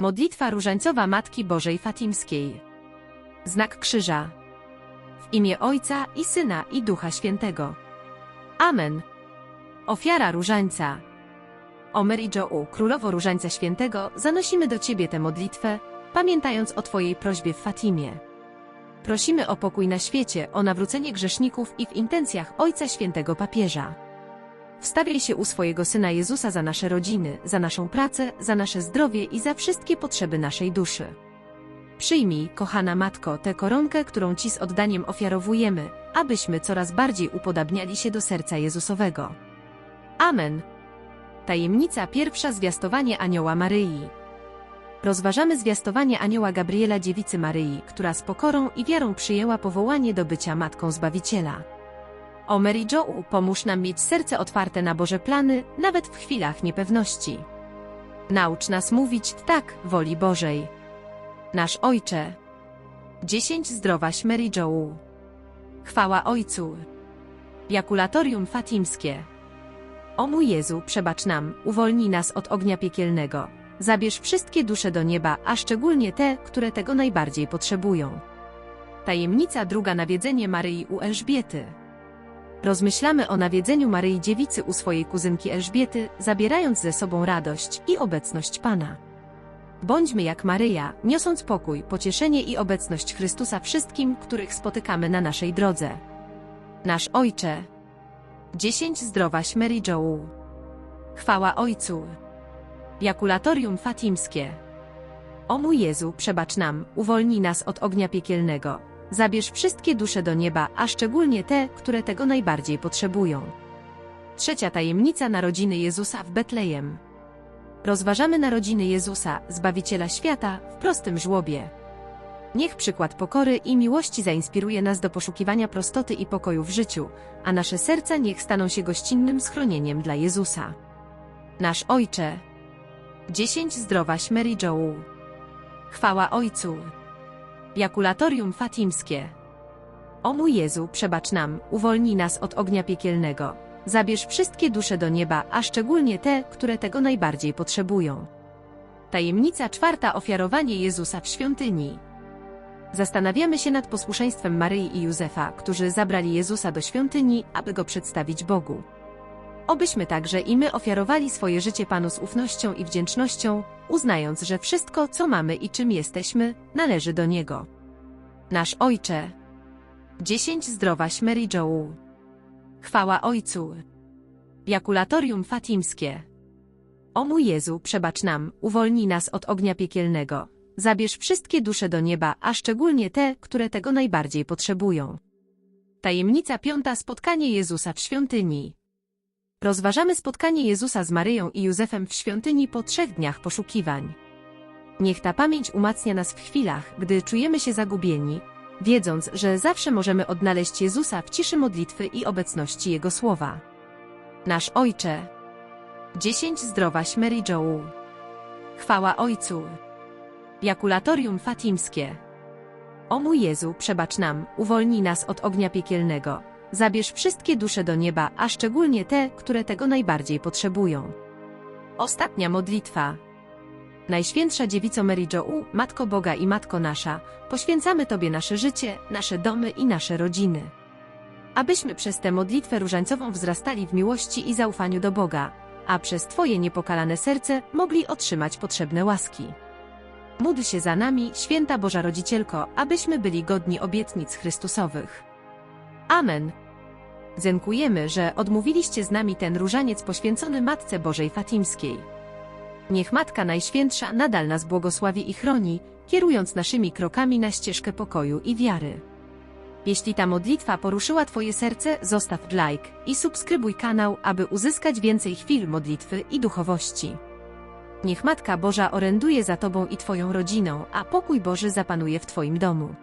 Modlitwa różańcowa Matki Bożej Fatimskiej. Znak krzyża. W imię Ojca i Syna i Ducha Świętego. Amen. Ofiara różańca. O Mary Jo, Królowo Różańca Świętego, zanosimy do Ciebie tę modlitwę, pamiętając o Twojej prośbie w Fatimie. Prosimy o pokój na świecie, o nawrócenie grzeszników i w intencjach Ojca Świętego Papieża. Wstawiaj się u swojego Syna Jezusa za nasze rodziny, za naszą pracę, za nasze zdrowie i za wszystkie potrzeby naszej duszy. Przyjmij, kochana Matko, tę koronkę, którą Ci z oddaniem ofiarowujemy, abyśmy coraz bardziej upodabniali się do serca Jezusowego. Amen. Tajemnica pierwsza zwiastowanie Anioła Maryi. Rozważamy zwiastowanie Anioła Gabriela Dziewicy Maryi, która z pokorą i wiarą przyjęła powołanie do bycia Matką Zbawiciela. O Mary Jo, pomóż nam mieć serce otwarte na Boże plany, nawet w chwilach niepewności. Naucz nas mówić tak woli Bożej. Nasz Ojcze. 10 zdrowaś Mary Jo. Chwała Ojcu. Jakulatorium Fatimskie. O mój Jezu, przebacz nam, uwolnij nas od ognia piekielnego. Zabierz wszystkie dusze do nieba, a szczególnie te, które tego najbardziej potrzebują. Tajemnica druga nawiedzenie Maryi u Elżbiety. Rozmyślamy o nawiedzeniu Maryi Dziewicy u swojej kuzynki Elżbiety, zabierając ze sobą radość i obecność Pana. Bądźmy jak Maryja, niosąc pokój, pocieszenie i obecność Chrystusa wszystkim, których spotykamy na naszej drodze. Nasz Ojcze. 10 zdrowaś Mary Jo. Chwała Ojcu. Jakulatorium Fatimskie. O mój Jezu, przebacz nam, uwolnij nas od ognia piekielnego. Zabierz wszystkie dusze do nieba, a szczególnie te, które tego najbardziej potrzebują. Trzecia tajemnica narodziny Jezusa w Betlejem. Rozważamy narodziny Jezusa, Zbawiciela świata, w prostym żłobie. Niech przykład pokory i miłości zainspiruje nas do poszukiwania prostoty i pokoju w życiu, a nasze serca niech staną się gościnnym schronieniem dla Jezusa. Nasz Ojcze. 10 zdrowaś Mary Jo. Chwała Ojcu. Jakulatorium Fatimskie. O mój Jezu, przebacz nam, uwolnij nas od ognia piekielnego. Zabierz wszystkie dusze do nieba, a szczególnie te, które tego najbardziej potrzebują. Tajemnica czwarta ofiarowanie Jezusa w świątyni. Zastanawiamy się nad posłuszeństwem Maryi i Józefa, którzy zabrali Jezusa do świątyni, aby go przedstawić Bogu. Obyśmy także i my ofiarowali swoje życie Panu z ufnością i wdzięcznością, uznając, że wszystko, co mamy i czym jesteśmy, należy do Niego. Nasz Ojcze. 10 zdrowaś Mary Jo. Chwała Ojcu. Jakulatorium Fatimskie. O mój Jezu, przebacz nam, uwolnij nas od ognia piekielnego. Zabierz wszystkie dusze do nieba, a szczególnie te, które tego najbardziej potrzebują. Tajemnica piąta spotkanie Jezusa w świątyni. Rozważamy spotkanie Jezusa z Maryją i Józefem w świątyni po trzech dniach poszukiwań. Niech ta pamięć umacnia nas w chwilach, gdy czujemy się zagubieni, wiedząc, że zawsze możemy odnaleźć Jezusa w ciszy modlitwy i obecności Jego słowa. Nasz Ojcze. 10 zdrowaś Mary Jo. Chwała Ojcu. Jakulatorium Fatimskie. O mój Jezu, przebacz nam, uwolnij nas od ognia piekielnego. Zabierz wszystkie dusze do nieba, a szczególnie te, które tego najbardziej potrzebują. Ostatnia modlitwa. Najświętsza Dziewico Mary Jo, Matko Boga i Matko nasza, poświęcamy Tobie nasze życie, nasze domy i nasze rodziny. Abyśmy przez tę modlitwę różańcową wzrastali w miłości i zaufaniu do Boga, a przez Twoje niepokalane serce mogli otrzymać potrzebne łaski. Módl się za nami, święta Boża Rodzicielko, abyśmy byli godni obietnic Chrystusowych. Amen. Dziękujemy, że odmówiliście z nami ten różaniec poświęcony Matce Bożej Fatimskiej. Niech Matka Najświętsza nadal nas błogosławi i chroni, kierując naszymi krokami na ścieżkę pokoju i wiary. Jeśli ta modlitwa poruszyła Twoje serce, zostaw like i subskrybuj kanał, aby uzyskać więcej chwil modlitwy i duchowości. Niech Matka Boża oręduje za Tobą i Twoją rodziną, a pokój Boży zapanuje w Twoim domu.